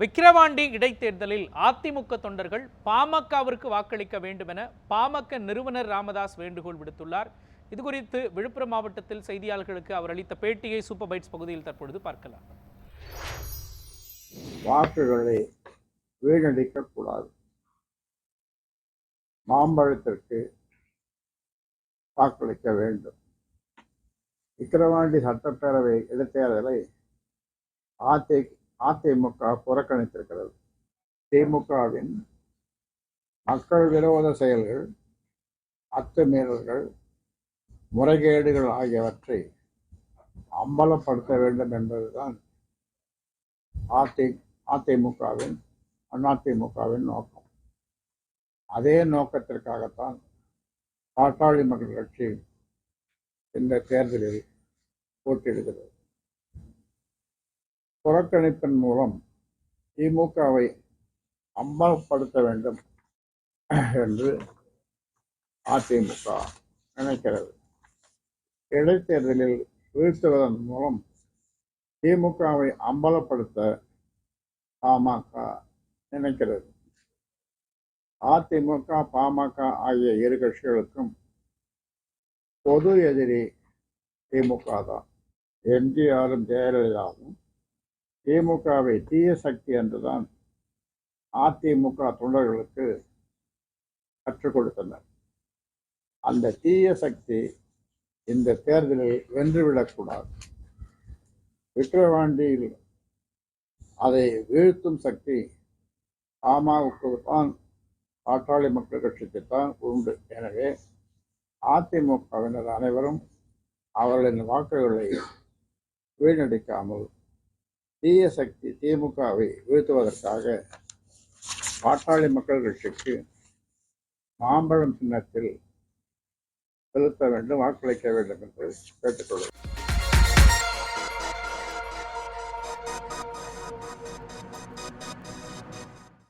விக்கிரவாண்டி இடைத்தேர்தலில் அதிமுக தொண்டர்கள் பாமகவிற்கு வாக்களிக்க வேண்டும் என பாமக நிறுவனர் ராமதாஸ் வேண்டுகோள் விடுத்துள்ளார். இது குறித்து விழுப்புரம் மாவட்டத்தில் செய்தியாளர்களுக்கு அவர் அளித்த பேட்டியை சூப்பர் பைட்ஸ் பகுதியில் தற்பொழுது பார்க்கலாம். வாக்குகளை வீணடிக்கக்கூடாது. மாம்பழத்திற்கு வாக்களிக்க வேண்டும். விக்கிரவாண்டி சட்டப்பேரவை இடைத்தேர்தலை அதி அதிமுக புறக்கணித்திருக்கிறது. திமுகவின் மக்கள் விரோத செயல்கள் அத்துமீறல்கள் முறைகேடுகள் ஆகியவற்றை அம்பலப்படுத்த வேண்டும் என்பதுதான் அதி அதிமுகவின் அதிமுகவின் நோக்கம். அதே நோக்கத்திற்காகத்தான் பாட்டாளி மக்கள் கட்சி இந்த தேர்தலில் போட்டியிடுகிறது. புறக்கணிப்பின் மூலம் திமுகவை அம்பலப்படுத்த வேண்டும் என்று அதிமுக நினைக்கிறது. இடைத்தேர்தலில் வீழ்த்துவதன் மூலம் திமுகவை அம்பலப்படுத்த பாமக நினைக்கிறது. அதிமுக பாமக ஆகிய இரு கட்சிகளுக்கும் பொது எதிரி திமுக தான். எம்ஜிஆரும் ஜெயலலிதாவும் திமுகவை தீய சக்தி என்றுதான் அதிமுக தொண்டர்களுக்கு கற்றுக் கொடுத்தனர். அந்த தீய சக்தி இந்த தேர்தலில் வென்றுவிடக்கூடாது விக்கிரவாண்டியில் அதை வீழ்த்தும் சக்தி பாமகவுக்கு தான் பாட்டாளி மக்கள் கட்சிக்கு தான் உண்டு. எனவே அதிமுகவினர் அனைவரும் அவர்களின் வாக்குகளை வீணடிக்காமல் தீய சக்தி திமுகவை வீழ்த்துவதற்காக பாட்டாளி மக்கள் கட்சிக்கு மாம்பழம் சின்னத்தில் செலுத்த வேண்டும் வாக்களிக்க வேண்டும் என்று கேட்டுக்கொள்கிறேன்.